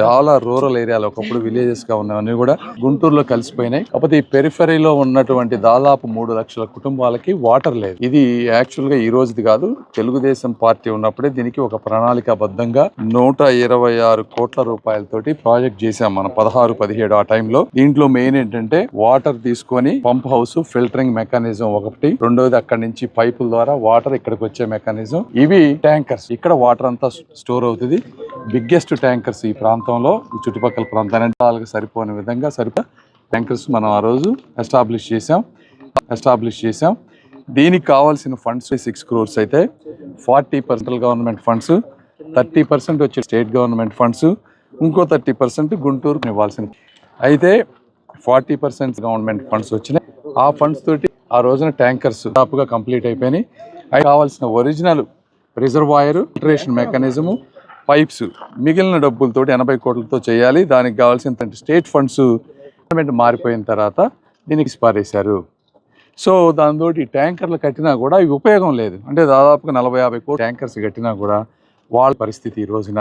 చాలా రూరల్ ఏరియాలో ఒకప్పుడు విలేజెస్గా ఉన్నవన్నీ కూడా గుంటూరులో కలిసిపోయినాయి. కాకపోతే ఈ పెరిఫరీలో ఉన్నటువంటి దాదాపు మూడు లక్షల కుటుంబాలకి వాటర్ లేదు. ఇది యాక్చువల్గా ఈ రోజుది కాదు. తెలుగుదేశం పార్టీ ఉన్నప్పుడే దీనికి ఒక ప్రణాళికాబద్ధంగా నూట ఇరవై ఆరు కోట్ల రూపాయలతోటి ప్రాజెక్ట్ చేశాం మనం. పదహారు పదిహేడు ఆ టైంలో దీంట్లో మెయిన్ ఏంటంటే వాటర్ తీసుకొని పంప్ హౌస్ ఫిల్టరింగ్ మెకానిజం ఒకటి. రెండోది అక్కడి నుంచి పైపుల ద్వారా వాటర్ ఇక్కడికి వచ్చే మెకానిజం ఇవి ట్యాంకర్స్ ఇక్కడ వాటర్ అంతా స్టోర్ అవుతుంది. బిగ్గెస్ట్ ట్యాంకర్స్ ఈ ప్రాంతం ప్రాంతంలో ఈ చుట్టుపక్కల ప్రాంతానికి వాళ్ళకి సరిపోని విధంగా సరిపో ట్యాంకర్స్ మనం ఆ రోజు ఎస్టాబ్లిష్ చేసాం ఎస్టాబ్లిష్ చేసాం దీనికి కావాల్సిన ఫండ్స్ సిక్స్ క్రోర్స్ అయితే forty percent government funds thirty percent వచ్చే స్టేట్ గవర్నమెంట్ ఫండ్స్ ఇంకో థర్టీ పర్సెంట్ గుంటూరు ఇవ్వాల్సిన అయితే ఫార్టీ పర్సెంట్ గవర్నమెంట్ ఫండ్స్ వచ్చినాయి. ఆ ఫండ్స్ తోటి ఆ రోజున ట్యాంకర్స్ దాపుగా కంప్లీట్ అయిపోయినాయి. అవి కావాల్సిన original reservoir filtration mechanism pipes మిగిలిన డబ్బులతోటి ఎనభై కోట్లతో చేయాలి. దానికి కావాల్సిన స్టేట్ ఫండ్స్ గవర్నమెంట్ మారిపోయిన తర్వాత దీనికి పారేశారు. సో దాంతో ఈ ట్యాంకర్లు కట్టినా కూడా ఇవి ఉపయోగం లేదు. అంటే దాదాపుగా నలభై యాభై కోట్లు ట్యాంకర్స్ కట్టినా కూడా వాళ్ళ పరిస్థితి ఈ రోజున